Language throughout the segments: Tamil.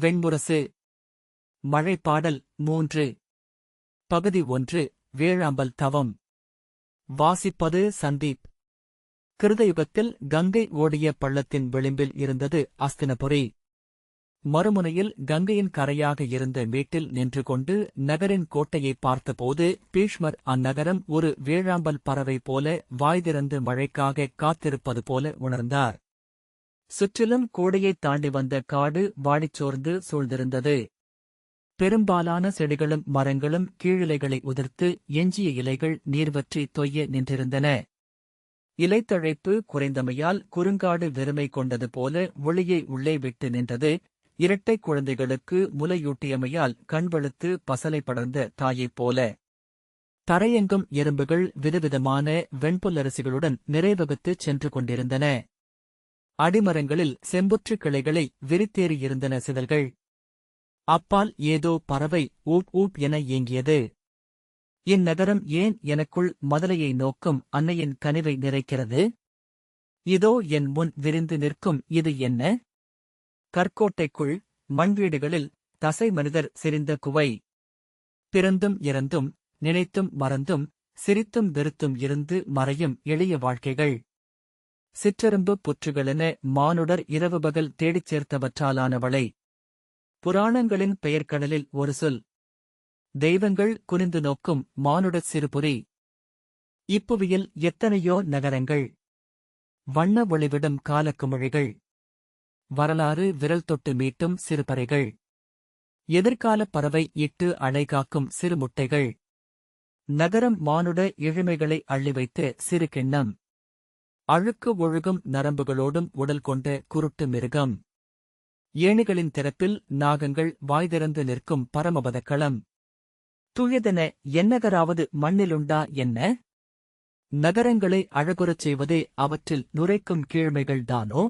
வெண்முரசு. மழைப்பாடல் மூன்று. பகுதி ஒன்று வேழாம்பல் தவம். வாசிப்பது சந்தீப். கிருதயுகத்தில் கங்கை ஓடிய பள்ளத்தின் விளிம்பில் இருந்தது அஸ்தினபுரி. மறுமுனையில் கங்கையின் கரையாக இருந்த வீட்டில் நின்று கொண்டு நகரின் கோட்டையை பார்த்தபோது பீஷ்மர் அந்நகரம் ஒரு வேழாம்பல் பறவை போல வாய் திறந்து மழைக்காக காத்திருப்பது போல உணர்ந்தார். சுற்றிலும் கோடையைத் தாண்டி வந்த காடு வாடிச்சோர்ந்து சூழ்ந்திருந்தது. பெரும்பாலான செடிகளும் மரங்களும் கீழிலைகளை உதிர்த்து எஞ்சிய இலைகள் நீர்வற்றி தொய்ய நின்றிருந்தன. இலைத்தழைப்பு குறைந்தமையால் குறுங்காடு வெறுமை கொண்டது போல ஒளியை உள்ளே விட்டு நின்றது. இரட்டை குழந்தைகளுக்கு முலையூட்டியமையால் கண்வழுத்து பசலை படர்ந்த தாயைப் போல. தரையெங்கும் எறும்புகள் விதவிதமான வெண்புல்லரசிகளுடன் நிறைவகுத்துச் சென்று கொண்டிருந்தன. அடிமரங்களில் செம்புற்று கிளைகளை விரித்தேறியிருந்தன சிதல்கள். அப்பால் ஏதோ பறவை ஊப் ஊப் என ஏங்கியது. இந்நகரம் ஏன் எனக்குள் மதலையை நோக்கும் அன்னையின் கனிவை நிறைக்கிறது? இதோ என் முன் விரிந்து நிற்கும் இது என்ன? கற்கோட்டைக்குள் மண்வீடுகளில் தசை மனிதர் சிரிந்த குவை. பிறந்தும் இறந்தும் நினைத்தும் மறந்தும் சிரித்தும் வெறுத்தும் இருந்து மறையும் எளிய வாழ்க்கைகள். சிற்றெரும்பு புற்றுகளென மானுடர் இரவு பகல் தேடிச் சேர்த்தவற்றாலானவளை. புராணங்களின் பெயர்க்கடலில் ஒரு சொல். தெய்வங்கள் குனிந்து நோக்கும் மானுடச் சிறுபுரி. இப்புவியில் எத்தனையோ நகரங்கள். வண்ண ஒளிவிடும் காலக்குமிழிகள். வரலாறு விரல் தொட்டு மீட்டும் சிறுபறைகள். எதிர்காலப் பறவை இட்டு அழைகாக்கும் சிறு முட்டைகள் நகரம் மானுட இழுமைகளை அள்ளி வைத்த சிறு கிண்ணம். அழுக்கு ஒழுகும் நரம்புகளோடும் உடல் கொண்ட குருட்டு மிருகம். ஏணிகளின் திறப்பில் நாகங்கள் வாய்திறந்து நிற்கும் பரமபதக்களம். துயதென என்னகராவது மண்ணிலுண்டா என்ன? நகரங்களை அழகுறச் செய்வதே அவற்றில் நுரைக்கும் கீழ்மைகள்தானோ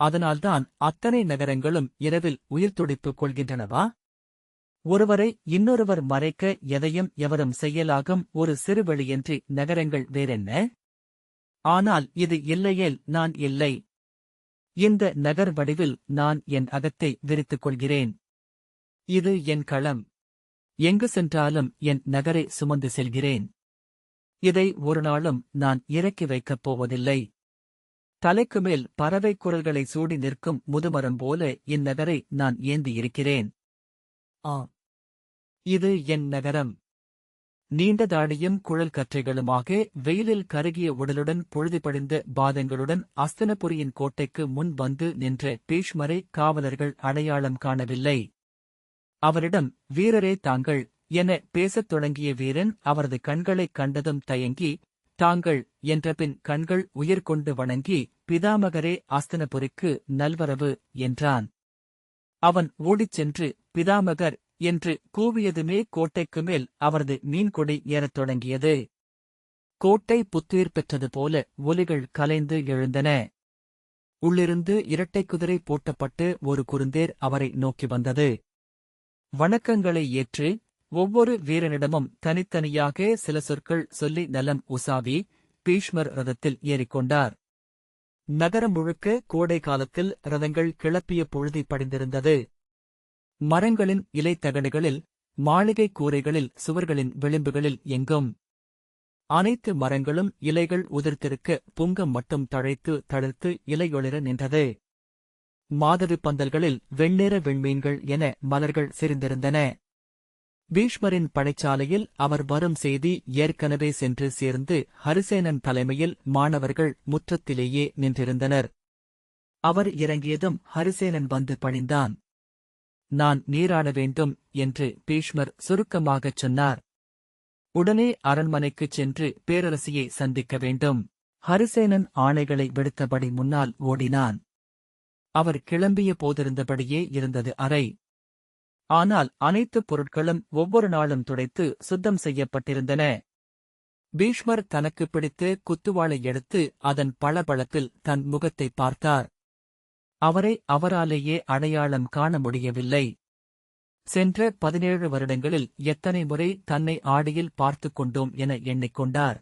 அதனால்தான் அத்தனை நகரங்களும் இரவில் உயிர்த்துடிப்பு கொள்கின்றனவா? ஒருவரை இன்னொருவர் மறைக்க எதையும் எவரும் செய்யலாகும் ஒரு சிறுவழியின்றி நகரங்கள் வேறென்ன? ஆனால் இது இல்லையேல் நான் இல்லை. இந்த நகர் வடிவில் நான் என் அகத்தை விரித்துக் கொள்கிறேன். இது என் களம். எங்கு சென்றாலும் என் நகரை சுமந்து செல்கிறேன். இதை ஒரு நாளும் நான் இறக்கி வைக்கப் போவதில்லை. தலைக்கு மேல் பறவை குரல்களை சூடி நிற்கும் முதுமரம் போல இந்நகரை நான் ஏந்தியிருக்கிறேன் ஆ இது என் நகரம். நீண்ட தாடியும் குழல் கற்றைகளுமாக வெயிலில் கருகிய உடலுடன் பொழுது படிந்த பாதங்களுடன் அஸ்தனபுரியின் கோட்டைக்கு முன் வந்து நின்ற பீஷ்மரை காவலர்கள் அடையாளம் காணவில்லை. அவரிடம் வீரரே தாங்கள் என பேசத் தொடங்கிய வீரன் அவரது கண்களைக் கண்டதும் தயங்கி தாங்கள் என்றபின் கண்கள் உயிர்கொண்டு வணங்கி பிதாமகரே அஸ்தனபுரிக்கு நல்வரவு என்றான். அவன் ஓடிச் சென்று பிதாமகர் என்று கூவியதுமே கோட்டைக்கு மேல் அவரது மீன்கொடி ஏறத் தொடங்கியது. கோட்டை புத்துயிர் பெற்றது போல ஒலிகள் கலைந்து எழுந்தன. உள்ளிருந்து இரட்டை குதிரை பூட்டப்பட்டு ஒரு குருந்தேர் அவரை நோக்கி வந்தது. வணக்கங்களை ஏற்று ஒவ்வொரு வீரனிடமும் தனித்தனியாக சில சொற்கள் சொல்லி நலம் உசாவி பீஷ்மர் ரதத்தில் ஏறிக்கொண்டார். நகரம் முழுக்க கோடை காலத்தில் ரதங்கள் கிளப்பிய பொழுதி படிந்திருந்தது. மரங்களின் இலைத்தகடுகளில் மாளிகை கூரைகளில் சுவர்களின் விளிம்புகளில் எங்கும். அனைத்து மரங்களும் இலைகள் உதிர்த்திருக்க புங்கம் மட்டும் தழைத்து தளர்த்து இலையொளிர நின்றது. மாதவி பந்தல்களில் வெண்ணிற வெண்மீன்கள் என மலர்கள் சிரிந்திருந்தன. பீஷ்மரின் படைச்சாலையில் அவர் வரும் செய்தி ஏற்கனவே சென்று சேர்ந்து ஹரிசேனன் தலைமையில் மாணவர்கள் முற்றத்திலேயே நின்றிருந்தனர். அவர் இறங்கியதும் ஹரிசேனன் வந்து பணிந்தான். நான் நீராட வேண்டும் என்று பீஷ்மர் சுருக்கமாகச் சொன்னார். உடனே அரண்மனைக்குச் சென்று பேரரசியை சந்திக்க வேண்டும். ஹரிசேனன் ஆணைகளை விடுத்தபடி முன்னால் ஓடினான். அவர் கிளம்பிய போதிருந்தபடியே இருந்தது அறை. ஆனால் அனைத்து பொருட்களும் ஒவ்வொரு நாளும் துடைத்து சுத்தம் செய்யப்பட்டிருந்தன. பீஷ்மர் தனக்கு பிடித்து குத்துவாளை எடுத்து அதன் பளபளப்பில் தன் முகத்தை பார்த்தார். அவரை அவராலேயே அடையாளம் காண முடியவில்லை. சென்ற பதினேழு வருடங்களில் எத்தனை முறை தன்னை ஆடியில் பார்த்துக் கொண்டோம் என எண்ணிக்கொண்டார்.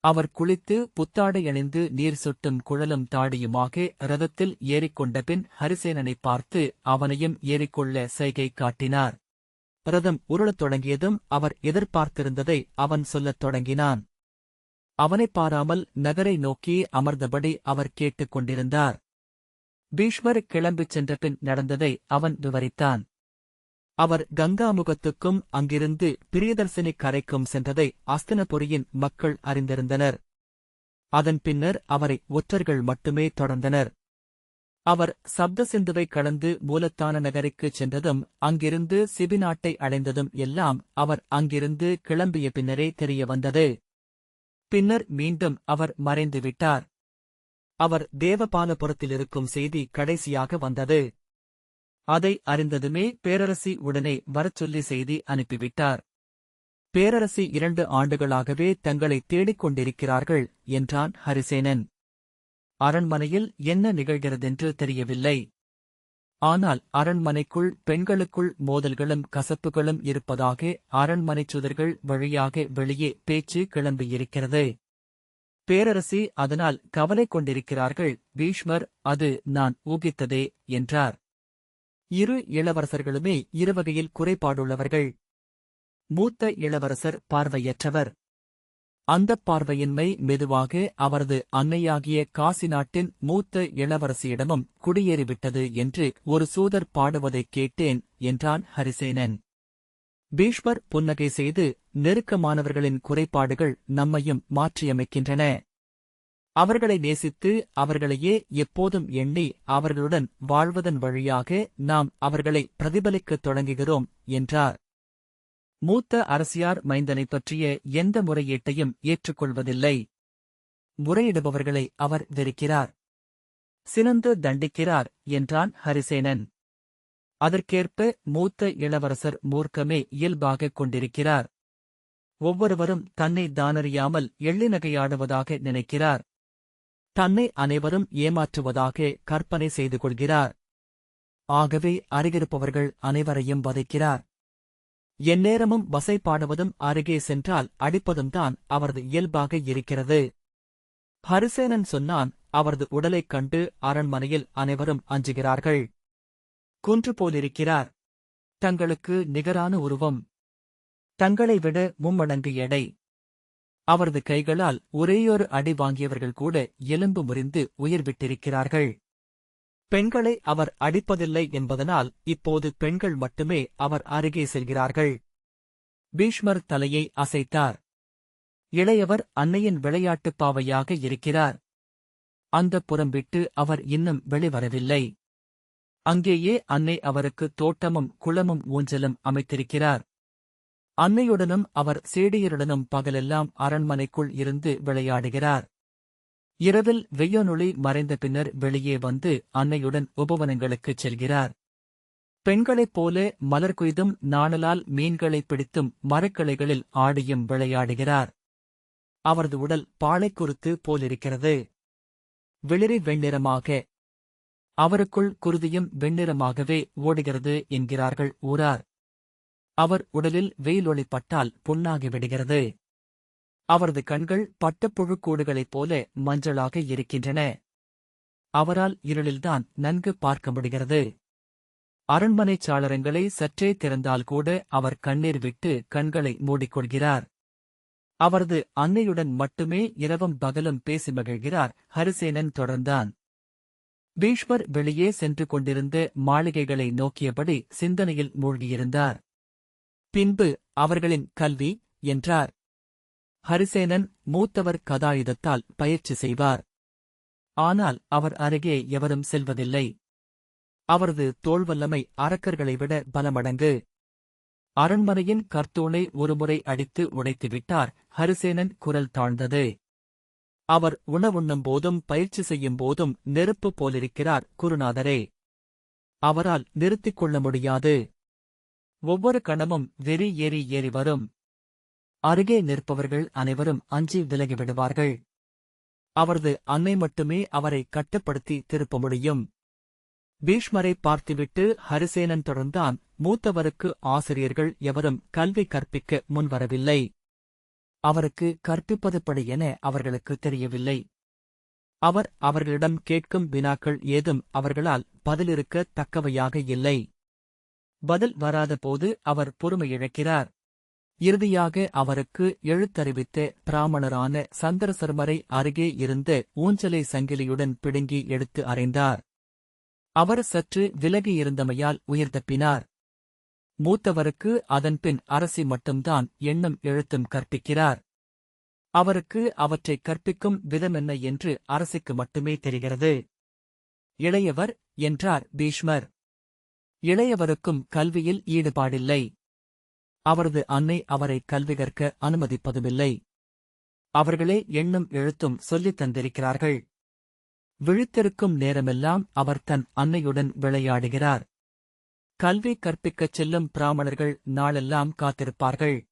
அவர் குளித்து புத்தாடை அணிந்து நீர் சொட்டும் குழலும் தாடியுமாக ரதத்தில் ஏறிக்கொண்ட பின் ஹரிசேனனை பார்த்து அவனையும் ஏறிக்கொள்ள சைகை காட்டினார். ரதம் உருளத் தொடங்கியதும் அவர் எதிர்பார்த்திருந்ததை அவன் சொல்லத் தொடங்கினான். அவனைப் பாராமல் நகரை நோக்கி அமர்ந்தபடி அவர் கேட்டுக் கொண்டிருந்தார். பீஷ்மர் கிளம்பிச் சென்றபின் நடந்ததை அவன் விவரித்தான். அவர் கங்காமுகத்துக்கும் அங்கிருந்து பிரியதர்சினி கரைக்கும் சென்றதை அஸ்தினபுரியின் மக்கள் அறிந்திருந்தனர். அதன் பின்னர் அவரை ஒற்றர்கள் மட்டுமே தொடர்ந்தனர். அவர் சப்த சிந்துவை கடந்து மூலத்தான நகருக்குச் சென்றதும் அங்கிருந்து சிபிநாட்டை அடைந்ததும் எல்லாம் அவர் அங்கிருந்து கிளம்பிய பின்னரே தெரிய வந்தது. பின்னர் மீண்டும் அவர் மறைந்துவிட்டார். அவர் தேவபாலபுரத்திலிருக்கும் செய்தி கடைசியாக வந்தது. அதை அறிந்ததுமே பேரரசி உடனே வரச் சொல்லி செய்தி அனுப்பிவிட்டார். பேரரசி இரண்டு ஆண்டுகளாகவே தங்களை தேடிக் கொண்டிருக்கிறார்கள் என்றான் ஹரிசேனன். அரண்மனையில் என்ன நிகழ்கிறதென்று தெரியவில்லை. ஆனால் அரண்மனைக்குள் பெண்களுக்குள் மோதல்களும் கசப்புகளும் இருப்பதாக அரண்மனைச் சுதர்கள் வழியாக வெளியே பேச்சு கிளம்பியிருக்கிறது. பேரரசி அதனால் கவலை கொண்டிருக்கிறார்கள் பீஷ்மர் அது நான் ஊகித்ததே என்றார். இரு இளவரசர்களுமே இருவகையில் குறைபாடுள்ளவர்கள். மூத்த இளவரசர் பார்வையற்றவர். அந்தப் பார்வையின்மை மெதுவாக அவரது அன்னையாகிய காசி நாட்டின் மூத்த இளவரசியிடமும் குடியேறிவிட்டது என்று ஒரு சூதர் பாடுவதைக் கேட்டேன் என்றான் ஹரிசேனன். பீஷ்மர் புன்னகை செய்து நெருக்கமானவர்களின் குறைபாடுகள் நம்மையும் மாற்றியமைக்கின்றன. அவர்களை நேசித்து அவர்களையே எப்போதும் எண்ணி அவர்களுடன் வாழ்வதன் வழியாக நாம் அவர்களை பிரதிபலிக்கத் தொடங்குகிறோம் என்றார். மூத்த அரசியார் மைந்தனைப் பற்றிய எந்த முறையீட்டையும் ஏற்றுக்கொள்வதில்லை. முறையிடுபவர்களை அவர் வெறுக்கிறார். சினந்து தண்டிக்கிறார் என்றான் ஹரிசேனன். அதற்கேற்ப மூத்த இளவரசர் மூர்க்கமே இயல்பாகக் கொண்டிருக்கிறார். ஒவ்வொருவரும் தன்னை தானறியாமல் எள்ளிநகையாடுவதாக நினைக்கிறார். தன்னை அனைவரும் ஏமாற்றுவதாக கற்பனை செய்து கொள்கிறார். ஆகவே அருகிருப்பவர்கள் அனைவரையும் வதைக்கிறார். எந்நேரமும் வசை பாடுவதும் அருகே சென்றால் அடிப்பதும் தான் அவரது இயல்பாக இருக்கிறது. ஹரிசேனன் சொன்னான் அவரது உடலைக் கண்டு அரண்மனையில் அனைவரும் அஞ்சுகிறார்கள். குன்று போலிருக்கிறார். தங்களுக்கு நிகரான உருவம். தங்களை விட மும்மடங்கு எடை. அவரது கைகளால் ஒரேயொரு அடி வாங்கியவர்கள் கூட எலும்பு முறிந்து உயிர் விட்டிருக்கிறார்கள் பெண்களை அவர் அடிப்பதில்லை என்பதனால் இப்போது பெண்கள் மட்டுமே அவர் அருகே செல்கிறார்கள். பீஷ்மர் தலையை அசைத்தார். இளையவர் அன்னையின் விளையாட்டுப் பாவையாக இருக்கிறார். அந்த புறம் விட்டு அவர் இன்னும் வெளிவரவில்லை. அங்கேயே அன்னை அவருக்கு தோட்டமும் குளமும் ஊஞ்சலும் அமைத்திருக்கிறார். அன்னையுடனும் அவர் சேடியருடனும் பகலெல்லாம் அரண்மனைக்குள் இருந்து விளையாடுகிறார். இரவில் வெய்யொனொளி மறைந்த பின்னர் வெளியே வந்து அன்னையுடன் உபவனங்களுக்குச் செல்கிறார். பெண்களைப் போல மலர் குய்தும் நாணலால் மீன்களைப் பிடித்தும் மரக்கிளைகளில் ஆடியும் விளையாடுகிறார். அவரது உடல் பாளைக்குருத்து போலிருக்கிறது. வெளிரி வெண்ணிறமாக அவருக்குள் குருதியும் வெண்ணிறமாகவே ஓடுகிறது என்கிறார்கள் ஊரார். அவர் உடலில் வெயிலொளி பட்டால் புண்ணாகி அவரது கண்கள் பட்டப்புழுக்கூடுகளைப் போல மஞ்சளாக இருக்கின்றன. அவரால் இருளில்தான் நன்கு பார்க்க முடிகிறது. அரண்மனைச் சாளரங்களை சற்றே திறந்தால் கூட அவர் கண்ணீர் விட்டு கண்களை மூடிக்கொள்கிறார். அவரது அன்னையுடன் மட்டுமே இரவும் பகலும் பேசி மகிழ்கிறார் ஹரிசேனன் தொடர்ந்தான். பீஷ்மர் வெளியே சென்று கொண்டிருந்த மாளிகைகளை நோக்கியபடி சிந்தனையில் மூழ்கியிருந்தார். பின்பு அவர்களின் கல்வி என்றார். ஹரிசேனன் மூத்தவர் கதாயுதத்தால் பயிற்சி செய்வார். ஆனால் அவர் அருகே எவரும் செல்வதில்லை. அவரது தோள்வல்லமை அரக்கர்களை விட பலமடங்கு. அரண்மனையின் கர்த்தூனை ஒருமுறை அடித்து உடைத்துவிட்டார். ஹரிசேனன் குரல் தாழ்ந்தது. அவர் உணவுண்ணும் போதும் பயிற்சி செய்யும் போதும் நெருப்பு போலிருக்கிறார் குருநாதரே. அவரால் நிறுத்திக் கொள்ள முடியாது. ஒவ்வொரு கணமும் வெறி ஏறி ஏறி வரும். அருகே நிற்பவர்கள் அனைவரும் அஞ்சி விலகிவிடுவார்கள் அவரது அன்னை மட்டுமே அவரை கட்டுப்படுத்தி திருப்ப முடியும். பீஷ்மரை பார்த்துவிட்டு ஹரிசேனன் தொடர்ந்தான் மூத்தவருக்கு ஆசிரியர்கள் எவரும் கல்வி கற்பிக்க முன்வரவில்லை. அவருக்கு கற்பிப்பதுப்படி என அவர்களுக்கு தெரியவில்லை. அவர் அவர்களிடம் கேட்கும் வினாக்கள் ஏதும் அவர்களால் பதிலிருக்க தக்கவையாக இல்லை. பதில் வராதபோது அவர் பொறுமையிழக்கிறார் இறுதியாக அவருக்கு எழுத்தறிவித்த பிராமணரான சந்திரசர்மரை அருகே இருந்த ஊஞ்சலை சங்கிலியுடன் பிடுங்கி எடுத்து அறைந்தார். அவர் சற்று விலகியிருந்தமையால் உயிர் தப்பினார் மூத்தவருக்கு அதன்பின் அரசி மட்டும்தான் எண்ணம் எழுத்தும் கற்பிக்கிறார். அவருக்கு அவற்றை கற்பிக்கும் விதமென்ன என்று அரசிக்கு மட்டுமே தெரிகிறது. இளையவர் என்றார் பீஷ்மர். இளையவருக்கும் கல்வியில் ஈடுபாடில்லை. அவரது அன்னை அவரை கல்வி கற்க அனுமதிப்பதுமில்லை. அவர்களே எண்ணும் எழுத்தும் சொல்லித் தந்திருக்கிறார்கள். விழித்திருக்கும் நேரமெல்லாம் அவர் தன் அன்னையுடன் விளையாடுகிறார். கல்வி கற்பிக்கச் செல்லும் பிராமணர்கள் நாளெல்லாம் காத்திருப்பார்கள்.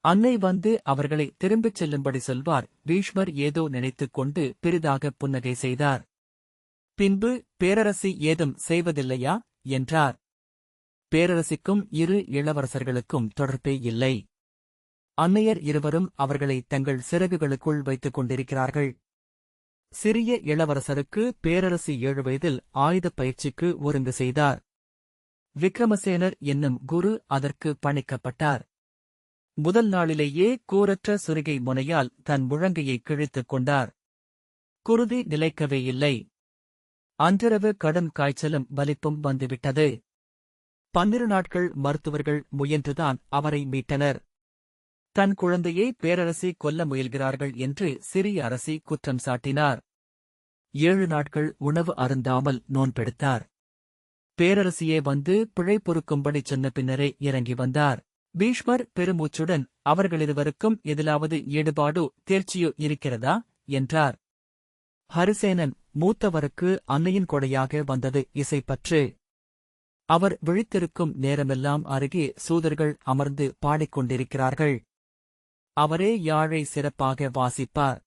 அன்னை வந்து அவர்களை திரும்பிச் செல்லும்படி சொல்வார். பீஷ்மர் ஏதோ நினைத்துக் கொண்டு பெரிதாக புன்னகை செய்தார். பின்பு பேரரசி ஏதும் செய்வதில்லையா? என்றார். பேரரசிக்கும் இரு இளவரசர்களுக்கும் தொடர்பே இல்லை. அன்னையர் இருவரும் அவர்களை தங்கள் சிறகுகளுக்குள் வைத்துக் கொண்டிருக்கிறார்கள். சிறிய இளவரசருக்கு பேரரசி ஏழு வயதில் ஆயுதப் பயிற்சிக்கு ஒருங்கு செய்தார். விக்ரமசேனர் என்னும் குரு அதற்கு பணிக்கப்பட்டார். முதல் நாளிலேயே கூரற்ற சுருகை முனையால் தன் முழங்கையை கிழித்துக் கொண்டார். குருதி நிலைக்கவே இல்லை. அன்றிரவு கடும் காய்ச்சலும் வலிப்பும் வந்துவிட்டது. பன்னிரு நாட்கள் மருத்துவர்கள் முயன்றுதான் அவரை மீட்டனர். தன் குழந்தையை பேரரசி கொல்ல முயல்கிறார்கள் என்று சிறிய அரசி குற்றம் சாட்டினார். ஏழு நாட்கள் உணவு அருந்தாமல் நோன்பெடுத்தார். பேரரசியே வந்து பிழை பொறுக்கும்படி சொன்ன பின்னரே இறங்கி வந்தார். பீஷ்மர் பெருமூச்சுடன் அவர்களிருவருக்கும் எதிலாவது ஈடுபாடோ தேர்ச்சியோ இருக்கிறதா? என்றார். ஹரிசேனன் மூத்தவருக்கு அன்னையின் கொடையாக வந்தது இசைப்பற்று. அவர் விழித்திருக்கும் நேரமெல்லாம் அருகே சூதர்கள் அமர்ந்து பாடிக்கொண்டிருக்கிறார்கள். அவரே யாழை சிறப்பாக வாசிப்பார்.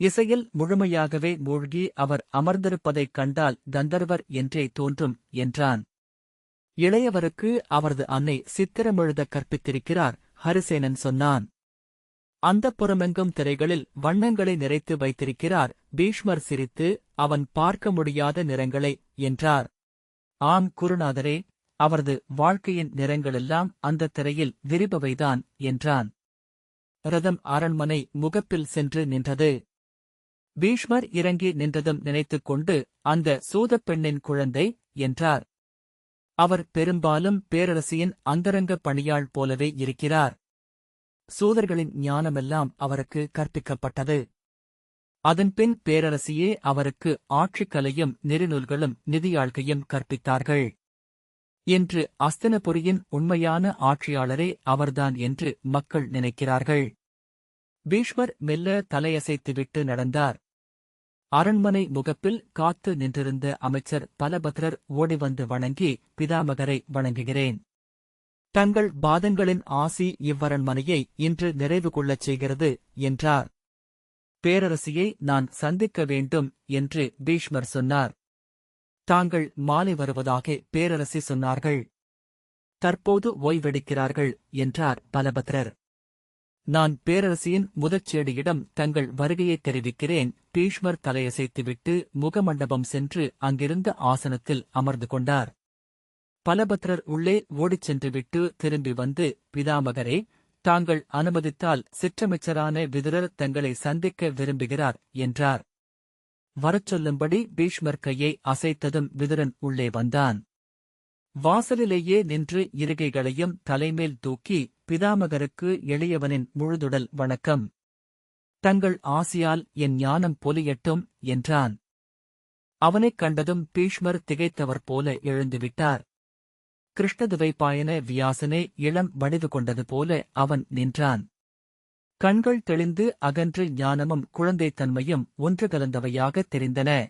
இசையில் முழுமையாகவே மூழ்கி அவர் அமர்ந்திருப்பதைக் கண்டால் கந்தர்வர் என்றே தோன்றும் என்றான். இளையவருக்கு அவரது அன்னை சித்திரமெழுத கற்பித்திருக்கிறார் ஹரிசேனன் சொன்னான். அந்த புறமெங்கும் திரைகளில் வண்ணங்களை நிறைத்து வைத்திருக்கிறார் பீஷ்மர் சிரித்து அவன் பார்க்க முடியாத நிறங்களை என்றார். ஆம் குருநாதரே அவரது வாழ்க்கையின் நிறங்களெல்லாம் அந்த திரையில் விரிபவைதான் என்றான். ரதம் அரண்மனை முகப்பில் சென்று நின்றது. பீஷ்மர் இறங்கி நின்றதும் நினைத்துக் கொண்டு அந்த சூதப் பெண்ணின் குழந்தை என்றார். அவர் பெரும்பாலும் பேரரசியின் அந்தரங்க பணியாள் போலவே இருக்கிறார். சூதர்களின் ஞானமெல்லாம் அவருக்கு கற்பிக்கப்பட்டது. அதன்பின் பேரரசியே அவருக்கு ஆட்சிக்கலையும் நெறிநூல்களும் நிதியாழ்கையும் கற்பித்தார்கள். என்று அஸ்தனபுரியின் உண்மையான ஆட்சியாளரே அவர்தான் என்று மக்கள் நினைக்கிறார்கள். பீஷ்மர் மெல்ல தலையசைத்துவிட்டு நடந்தார். அரண்மனை முகப்பில் காத்து நின்றிருந்த அமைச்சர் பலபத்ரர் ஓடிவந்து வணங்கி பிதாமகரை வணங்குகிறேன். தங்கள் பாதங்களின் ஆசி இவ்வரண்மனையை இன்று நிறைவு கொள்ளச் செய்கிறது என்றார். பேரரசியை நான் சந்திக்க வேண்டும் என்று பீஷ்மர் சொன்னார். தாங்கள் மாலை வருவதாக பேரரசி சொன்னார்கள். தற்போது ஓய்வெடுக்கிறார்கள் என்றார் பலபத்ரர். நான் பேரரசியின் முதற்சேடியிடம் தங்கள் வருகையைத் தெரிவிக்கிறேன். பீஷ்மர் தலையசைத்துவிட்டு முகமண்டபம் சென்று அங்கிருந்த ஆசனத்தில் அமர்ந்து கொண்டார். பலபத்ரர் உள்ளே ஓடிச் சென்றுவிட்டு திரும்பி வந்து பிதாமகரே தாங்கள் அனுமதித்தால் சிற்றமைச்சரான விதுரர் தங்களை சந்திக்க விரும்புகிறார் என்றார். வரச் சொல்லும்படி பீஷ்மர் கையை அசைத்ததும் விதுரன் உள்ளே வந்தான். வாசலிலேயே நின்று இருகைகளையும் தலைமேல் தூக்கி பிதாமகருக்கு எளியவனின் முழுதுடல் வணக்கம். தங்கள் ஆசியால் என் ஞானம் பொலியட்டும் என்றான். அவனைக் கண்டதும் பீஷ்மர் திகைத்தவர் போல எழுந்துவிட்டார். கிருஷ்ணதுவைப்பாயன வியாசனே இளம் வடிவு கொண்டது போல அவன் நின்றான். கண்கள் தெளிந்து அகன்று ஞானமும் குழந்தைத்தன்மையும் ஒன்று கலந்தவையாகத் தெரிந்தன.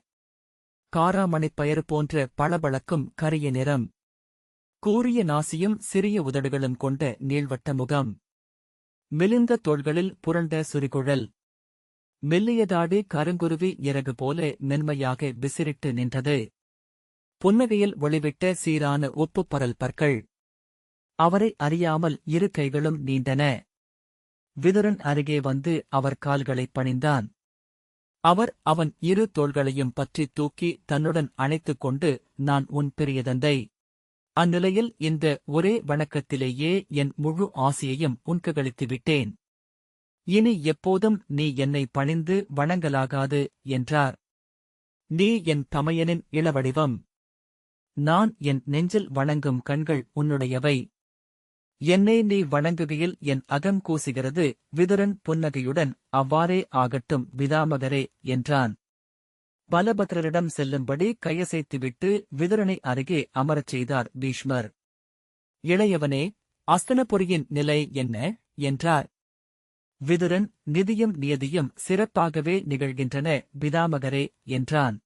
காராமணிப் பயறு போன்ற பளபளக்கும் கரிய நிறம். கூரிய நாசியும் சிறிய உதடுகளும் கொண்ட நீள்வட்ட முகம். மெலிந்த தோள்களில் புரண்ட சுரிகுழல். மெல்லியதாடி கருங்குருவி இறகு போல மென்மையாக விசிறிட்டு நின்றது. புன்னகையில் ஒளிவிட்ட சீரான உப்புப்பரல் பற்கள். அவரை அறியாமல் இரு கைகளும் நீண்டன. விதுரன் அருகே வந்து அவர் கால்களைப் பணிந்தான். அவர் அவன் இரு தோள்களையும் பற்றி தூக்கி தன்னுடன் அணைத்துக் கொண்டு நான் உன் பெரியதந்தை அந்நிலையில் இந்த ஒரே வணக்கத்திலேயே என் முழு ஆசையையும் உன்ககளித்து விட்டேன் இனி எப்போதும் நீ என்னை பணிந்து வணங்கலாகாது என்றார். நீ என் தமையனின் இளவடிவம். நான் என் நெஞ்சில் வணங்கும் கண்கள் உன்னுடையவை. என்னை நீ வணங்குகையில் என் அகம் கூசுகிறது விதுரன் புன்னகையுடன் அவ்வாறே ஆகட்டும் விதாமகரே என்றான். பலபத்ரரிடம் செல்லும்படி கையசைத்துவிட்டு விதுரனை அருகே அமரச் செய்தார் பீஷ்மர். இளையவனே அஸ்தனபுரியின் நிலை என்ன? என்றார். விதுரன் நிதியும் நியதியும் சிறப்பாகவே நிகழ்கின்றன பிதாமகரே என்றான்.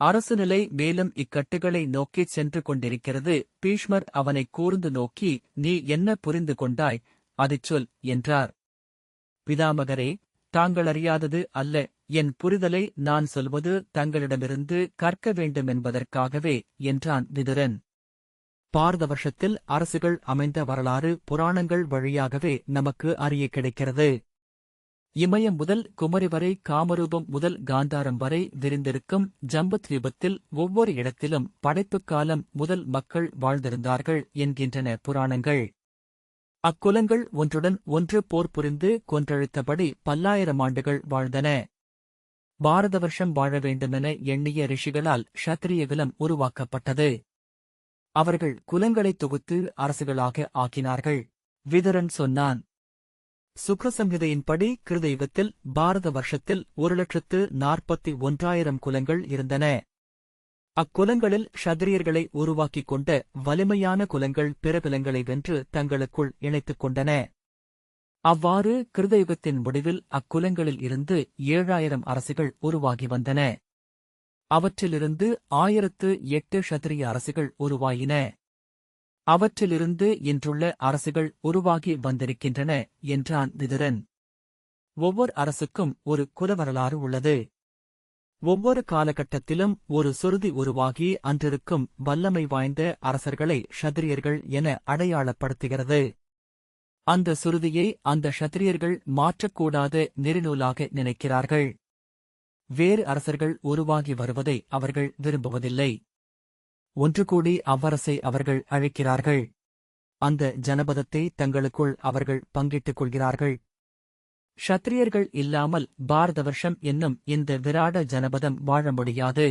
அரசு நிலை மேலும் இக்கட்டுகளை நோக்கிச் சென்று கொண்டிருக்கிறது பீஷ்மர் அவனை கூர்ந்து நோக்கி நீ என்ன புரிந்து கொண்டாய் அதைச் சொல் என்றார். பிதாமகரே தாங்கள் அறியாதது அல்ல என் புரிதலை நான் சொல்வது தங்களிடமிருந்து கற்க வேண்டும் என்பதற்காகவே என்றான் விதுரன். பாரத வருஷத்தில் அரசுகள் அமைந்த வரலாறு புராணங்கள் வழியாகவே நமக்கு அறிய கிடைக்கிறது. இமயம் முதல் குமரி வரை காமரூபம் முதல் காந்தாரம் வரை விரிந்திருக்கும் ஜம்பத்வீபத்தில் ஒவ்வொரு இடத்திலும் படைப்புக் காலம் முதல் மக்கள் வாழ்ந்திருந்தார்கள் என்கின்றன புராணங்கள். அக்குலங்கள் ஒன்றுடன் ஒன்று போர் புரிந்து கொன்றழித்தபடி பல்லாயிரம் ஆண்டுகள் வாழ்ந்தன. பாரத வருஷம் வாழ வேண்டுமென எண்ணிய ரிஷிகளால் ஷத்திரியகுலம் உருவாக்கப்பட்டது. அவர்கள் குலங்களை தொகுத்து அரசுகளாக ஆக்கினார்கள். விதரன் சொன்னான் சுக்ரசம்ஹிதையின்படி கிருதெய்வத்தில் பாரத வருஷத்தில் ஒரு லட்சத்து நாற்பத்தி ஒன்றாயிரம் குலங்கள் இருந்தன. அக்குலங்களில் ஷத்திரியர்களை உருவாக்கிக் கொண்ட வலிமையான குலங்கள் பிற குலங்களை வென்று தங்களுக்குள் இணைத்துக் கொண்டன. அவ்வாறு கிருதயுகத்தின் முடிவில் அக்குலங்களில் இருந்து ஏழாயிரம் அரசுகள் உருவாகி வந்தன. அவற்றிலிருந்து ஆயிரத்து எட்டு ஷத்திரிய அரசுகள் உருவாயின. அவற்றிலிருந்து இன்றுள்ள அரசுகள் உருவாகி வந்திருக்கின்றன என்றான் விதுரன். ஒவ்வொரு அரசுக்கும் ஒரு குலவரலாறு உள்ளது. ஒவ்வொரு காலகட்டத்திலும் ஒரு சுருதி உருவாகி அன்றிருக்கும் வல்லமை வாய்ந்த அரசர்களை ஷத்திரியர்கள் என அடையாளப்படுத்துகிறது. அந்த சுருதியை அந்த ஷத்திரியர்கள் மாற்றக்கூடாத நெறிநூலாக நினைக்கிறார்கள். வேறு அரசர்கள் உருவாகி வருவதை அவர்கள் விரும்புவதில்லை. ஒன்று கூடி அவ்வரசை அவர்கள் அழைக்கிறார்கள். அந்த ஜனபதத்தை தங்களுக்குள் அவர்கள் பங்கிட்டுக் கொள்கிறார்கள். ஷத்திரியர்கள் இல்லாமல் பாரத வருஷம் என்னும் இந்த விராட ஜனபதம் வாழ முடியாது.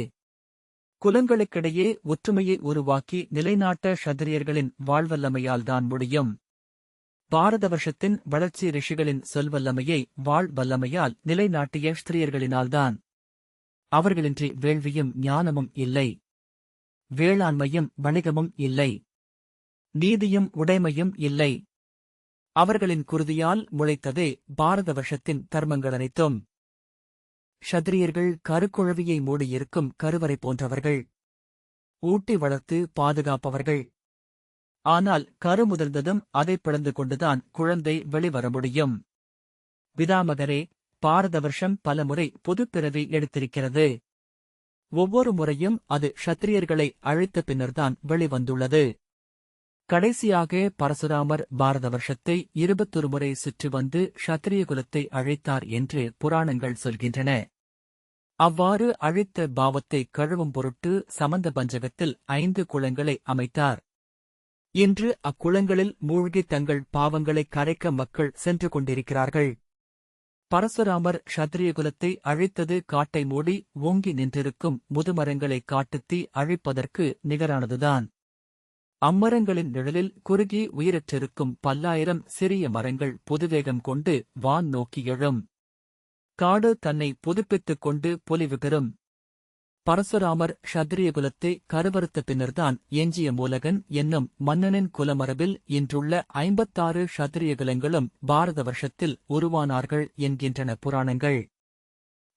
குலங்களுக்கிடையே ஒற்றுமையை உருவாக்கி நிலைநாட்ட ஷத்திரியர்களின் வாழ்வல்லமையால்தான் முடியும். பாரத வருஷத்தின் வளர்ச்சி ரிஷிகளின் சொல்வல்லமையை வாழ் வல்லமையால் நிலைநாட்டிய ஸ்திரியர்களினால்தான். அவர்களின்றி வேள்வியும் ஞானமும் இல்லை. வேளாண்மையும் வணிகமும் இல்லை. நீதியும் உடைமையும் இல்லை. அவர்களின் குருதியால் முளைத்ததே பாரத வருஷத்தின் தர்மங்கள் அனைத்தும் ஷத்திரியர்கள் கருக்குழவியை மூடியிருக்கும் கருவறை போன்றவர்கள். ஊட்டி வளர்த்து பாதுகாப்பவர்கள். ஆனால் கரு முதிர்ந்ததும் அதை பிளந்து கொண்டுதான் குழந்தை வெளிவர முடியும். பிதாமகரே பாரத வருஷம் பலமுறை பொதுப்பிறவி எடுத்திருக்கிறது. ஒவ்வொரு முறையும் அது ஷத்திரியர்களை அழைத்த பின்னர்தான் வெளிவந்துள்ளது கடைசியாக பரசுராமர் பாரத வருஷத்தை இருபத்தொரு முறை சுற்றி வந்து ஷத்திரிய குலத்தை அழைத்தார் என்று புராணங்கள் சொல்கின்றன. அவ்வாறு அழைத்த பாவத்தை கழுவும் பொருட்டு சமந்த பஞ்சகத்தில் ஐந்து குளங்களை அமைத்தார். இன்று அக்குளங்களில் மூழ்கி தங்கள் பாவங்களை கரைக்க மக்கள் சென்று கொண்டிருக்கிறார்கள். பரசுராமர் குலத்தை அழித்தது காட்டை மூடி ஓங்கி நின்றிருக்கும் முதுமரங்களை காட்டுத்தீ அழிப்பதற்கு நிகரானதுதான். அம்மரங்களின் நிழலில் குறுகி உயிரற்றிருக்கும் பல்லாயிரம் சிறிய மரங்கள் புதுவேகம் கொண்டு வான் நோக்கி எழும். காடு தன்னை புதுப்பித்துக் கொண்டு பொலிவு பெறும். பரசுராமர் ஷத்திரிய குலத்தை கருவறுத்த பின்னர்தான் எஞ்சிய மூலகன் என்னும் மன்னனின் குலமரபில் இன்றுள்ள ஐம்பத்தாறு ஷத்திரிய குலங்களும் பாரத வருஷத்தில் உருவானார்கள் என்கின்றன புராணங்கள்.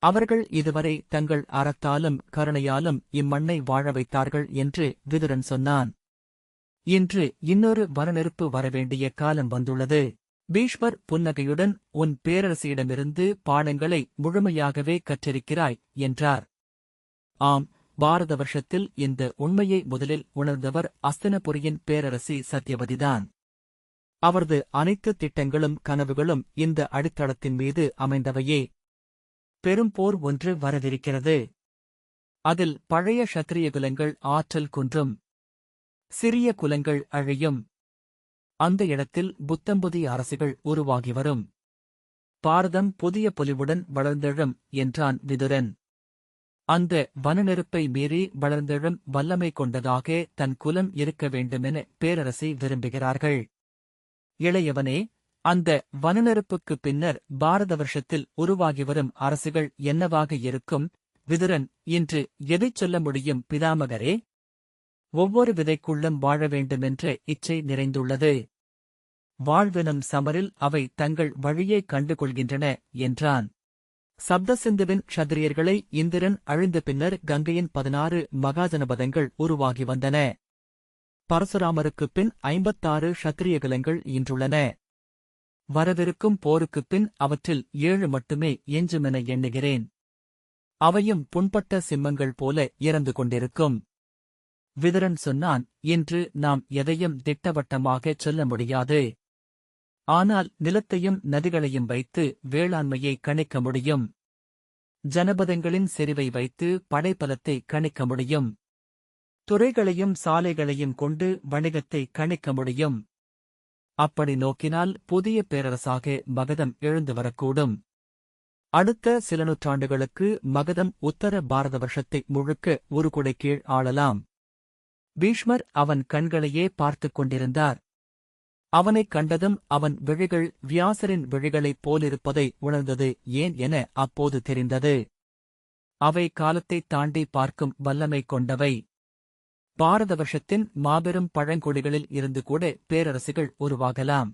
அவர்கள் இதுவரை தங்கள் அறத்தாலும் கருணையாலும் இம்மண்ணை வாழ வைத்தார்கள் என்று விதுரன் சொன்னான். இன்று இன்னொரு வரநெருப்பு வரவேண்டிய காலம் வந்துள்ளது. பீஷ்மர் புன்னகையுடன் உன் பேரரசியிடமிருந்து பாடங்களை முழுமையாகவே கற்றிருக்கிறாய் என்றார். ஆம் பாரத வருஷத்தில் இந்த உண்மையை முதலில் உணர்ந்தவர் அஸ்தனபுரியின் பேரரசி சத்யவதிதான். அவரது அனைத்து திட்டங்களும் கனவுகளும் இந்த அடித்தளத்தின் மீது அமைந்தவையே. பெரும் போர் ஒன்று வரவிருக்கிறது. அதில் பழைய சத்திரிய குலங்கள் ஆற்றல் குன்றும் சிறிய குலங்கள் அழியும். அந்த இடத்தில் புத்தம்புதிய அரசுகள் உருவாகி வரும். பாரதம் புதிய பொலிவுடன் வளர்ந்தெழும் என்றான் விதுரன். அந்த வனநெருப்பை மீறி வளர்ந்தெழும் வல்லமை கொண்டதாக தன் குலம் இருக்க வேண்டுமென பேரரசை விரும்புகிறார்கள். இளையவனே அந்த வனநெருப்புக்குப் பின்னர் பாரத வருஷத்தில் உருவாகி வரும் அரசுகள் என்னவாக இருக்கும்? விதுரன் இன்று எதைச் சொல்ல முடியும் பிதாமகரே? ஒவ்வொரு விதைக்குள்ளும் வாழ வேண்டுமென்ற இச்சை நிறைந்துள்ளது. வாழ்வினும் சமரில் அவை தங்கள் வழியை கண்டுகொள்கின்றன என்றான். சப்தசிந்துவின் க்ஷத்திரியர்களை இந்திரன் அழிந்த பின்னர் கங்கையின் பதினாறு மகாஜனபதங்கள் உருவாகி வந்தன. பரசுராமருக்குப் பின் ஐம்பத்தாறு க்ஷத்திரியகலங்கள் இன்றுள்ளன. வரவிருக்கும் போருக்குப் பின் அவற்றில் ஏழு மட்டுமே எஞ்சுமென எண்ணுகிறேன். அவையும் புண்பட்ட சிம்மங்கள் போல இறந்து கொண்டிருக்கும். விதரன் சொன்னான் இன்று நாம் எதையும் திட்டவட்டமாகச் சொல்ல முடியாது. ஆனால் நிலத்தையும் நதிகளையும் வைத்து வேளாண்மையை கணிக்க முடியும். ஜனபதங்களின் செறிவை வைத்து படைபலத்தை கணிக்க முடியும். துறைகளையும் சாலைகளையும் கொண்டு வணிகத்தை கணிக்க முடியும். அப்படி நோக்கினால் புதிய பேரரசாக மகதம் எழுந்து வரக்கூடும். அடுத்த சில நூற்றாண்டுகளுக்கு மகதம் உத்தர பாரத வருஷத்தை முழுக்க ஒரு குடை கீழ் ஆளலாம். பீஷ்மர் அவன் கண்களையே பார்த்துக் கொண்டிருந்தார். அவனைக் கண்டதும் அவன் விழிகள் வியாசரின் விழிகளைப் போலிருப்பதை உணர்ந்தது ஏன் என அப்போது தெரிந்தது. அவை காலத்தைத் தாண்டி பார்க்கும் வல்லமை கொண்டவை. பாரத வருஷத்தின் மாபெரும் பழங்குடிகளில் இருந்து கூட பேரரசுகள் உருவாகலாம்.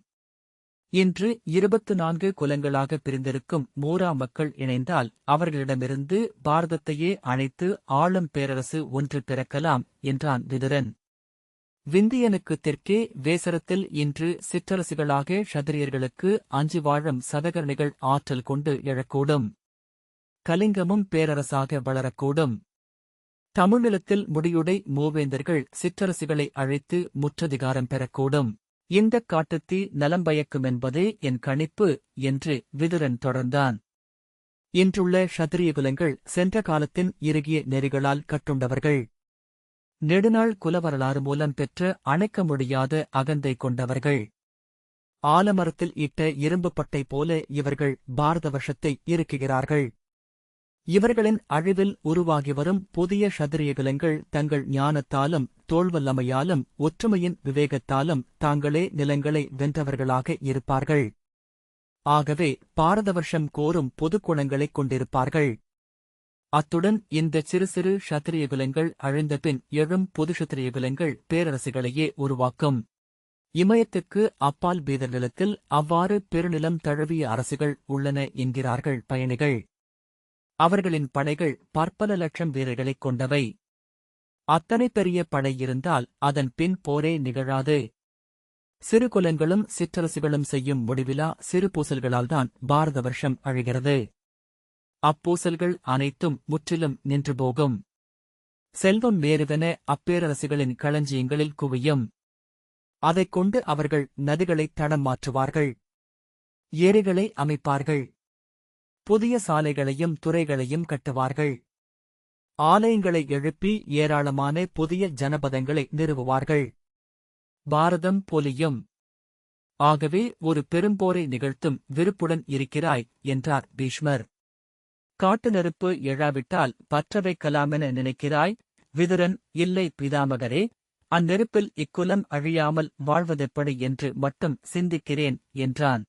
இன்று இருபத்து நான்கு குலங்களாக பிரிந்திருக்கும் மூரா மக்கள் இணைந்தால் அவர்களிடமிருந்து பாரதத்தையே அணைத்து ஆளும் பேரரசு ஒன்று பிறக்கலாம் என்றான் விதுரன். விந்தியனுக்கு தெற்கே வேசரத்தில் இன்று சிற்றரசுகளாக ஷதிரியர்களுக்கு அஞ்சு வாழும் சதகரணிகள் ஆற்றல் கொண்டு எழக்கூடும். கலிங்கமும் பேரரசாக வளரக்கூடும். தமிழிலத்தில் முடியுடை மூவேந்தர்கள் சிற்றரசுகளை அழைத்து முற்றதிகாரம் பெறக்கூடும். இந்தக் காட்டுத்தீ நலம் பயக்குமென்பதே என் கணிப்பு என்று விதுரன் தொடர்ந்தான். இன்றுள்ள ஷத்திரிய குலங்கள் சென்ற காலத்தின் இறுகிய நெறிகளால் கட்டுண்டவர்கள். நெடுநாள் குலவரலாறு மூலம் பெற்ற அணைக்க முடியாத அகந்தை கொண்டவர்கள். ஆலமரத்தில் இட்ட இரும்பு பட்டை போல இவர்கள் பாரத வருஷத்தை இருக்குகிறார்கள் இவர்களின் அழிவில் உருவாகி வரும் புதிய சதுரியகுலங்கள் தங்கள் ஞானத்தாலும் தோல்வல்லமையாலும் ஒற்றுமையின் விவேகத்தாலும் தாங்களே நிலங்களை வென்றவர்களாக இருப்பார்கள். ஆகவே பாரதவர்ஷம் கோரும் பொதுக் குணங்களைக் கொண்டிருப்பார்கள். அத்துடன் இந்த சிறு சிறு ஷத்திரிய குலங்கள் அழிந்தபின் எழும் பொது ஷத்திரிய குலங்கள் பேரரசுகளையே உருவாக்கும். இமயத்துக்கு அப்பால் பீதர் நிலத்தில் அவ்வாறு பெருநிலம் தழுவிய அரசுகள் உள்ளன என்கிறார்கள் பயணிகள். அவர்களின் படைகள் பற்பல லட்சம் வீரர்களைக் கொண்டவை. அத்தனை பெரிய படை இருந்தால் அதன் பின் போரே நிகழாது. சிறு குலங்களும் சிற்றரசுகளும் செய்யும் முடிவிலா சிறு பூசல்களால்தான் பாரத வருஷம் அழிகிறது. அப்பூசல்கள் அனைத்தும் முற்றிலும் நின்று போகும் செல்வம் வேறுவென அப்பேரரசுகளின் களஞ்சியங்களில் குவியும். அதைக் கொண்டு அவர்கள் நதிகளைத் தடம் மாற்றுவார்கள். ஏரிகளை அமைப்பார்கள். புதிய சாலைகளையும் துறைகளையும் கட்டுவார்கள். ஆலயங்களை எழுப்பி ஏராளமான புதிய ஜனபதங்களை நிறுவுவார்கள். பாரதம் பொலியும். ஆகவே ஒரு பெரும்போரை நிகழ்த்தும் விருப்புடன் இருக்கிறாய் என்றார் பீஷ்மர். காட்டு நெருப்பு எழாவிட்டால் பற்ற வைக்கலாமென நினைக்கிறாய்? விதுரன் இல்லை பிதாமகரே அந்நெருப்பில் இக்குலம் அழியாமல் வாழ்வதெப்படி என்று மட்டும் சிந்திக்கிறேன் என்றான்.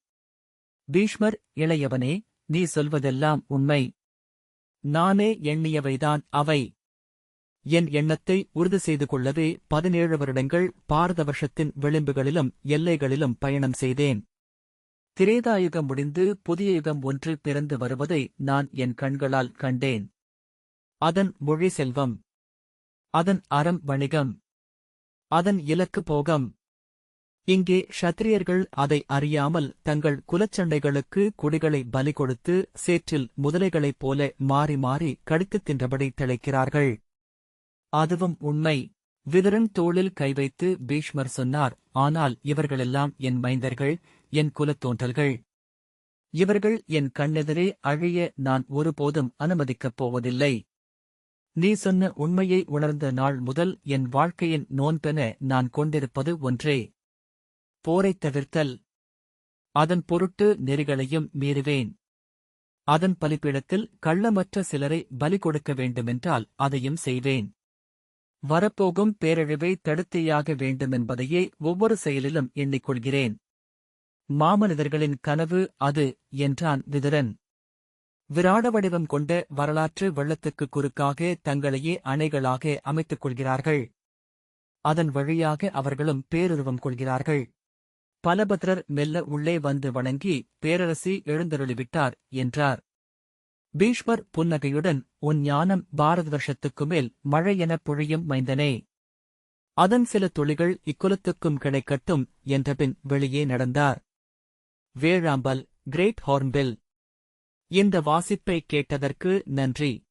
பீஷ்மர் இளையவனே நீ சொல்வதெல்லாம் உண்மை. நானே எண்ணியவைதான் அவை. என் எண்ணத்தை உறுதி செய்து கொள்ளவே பதினேழு வருடங்கள் பாரத வருஷத்தின் விளிம்புகளிலும் எல்லைகளிலும் பயணம் செய்தேன். திரேதாயுகம் முடிந்து புதிய யுகம் ஒன்று பிறந்து வருவதை நான் என் கண்களால் கண்டேன். அதன் மொழி செல்வம். அதன் அறம் வணிகம். அதன் இலக்கு போகம். இங்கே ஷத்திரியர்கள் அதை அறியாமல் தங்கள் குலச்சண்டைகளுக்கு குடிகளை பலி கொடுத்து சேற்றில் முதலைகளைப் போல மாறி மாறி கடித்துத் தின்றபடி திளைக்கிறார்கள். அதுவும் உண்மை. விதரன் தோளில் கை வைத்து பீஷ்மர் சொன்னார் ஆனால் இவர்களெல்லாம் என் மைந்தர்கள் என் குலத்தோன்றல்கள் இவர்கள் என் கண்ணெதிரே அழிய நான் ஒருபோதும் அனுமதிக்கப் போவதில்லை. நீ சொன்ன உண்மையை உணர்ந்த நாள் முதல் என் வாழ்க்கையின் நோன்பென நான் கொண்டிருப்பது ஒன்றே. போரைத் தவிர்த்தல். அதன் பொருட்டு நெறிகளையும் மீறுவேன். அதன் பலிப்பிடத்தில் கள்ளமற்ற சிலரை பலி கொடுக்க வேண்டுமென்றால் அதையும் செய்வேன். வரப்போகும் பேரழிவை தடுத்தேயாக வேண்டுமென்பதையே ஒவ்வொரு செயலிலும் எண்ணிக்கொள்கிறேன். மாமனிதர்களின் கனவு அது என்றான் விதுரன். விராட வடிவம் கொண்ட வரலாற்று வெள்ளத்துக்கு குறுக்காக தங்களையே அணைகளாக அமைத்துக் கொள்கிறார்கள். அதன் வழியாக அவர்களும் பேருருவம் கொள்கிறார்கள். பலபத்ரர் மெல்ல உள்ளே வந்து வணங்கி பேரரசி எழுந்தருளிவிட்டார் என்றார். பீஷ்மர் புன்னகையுடன் உன் ஞானம் பாரத வருஷத்துக்கு மேல் மழை எனப் பொழியும் மைந்தனே. அதன் சில துளிகள் இக்குலத்துக்கும் கிடைக்கட்டும் என்றபின் வெளியே நடந்தார். வேழாம்பல் கிரேட் ஹார்ன்பில். இந்த வாசிப்பை கேட்டதற்கு நன்றி.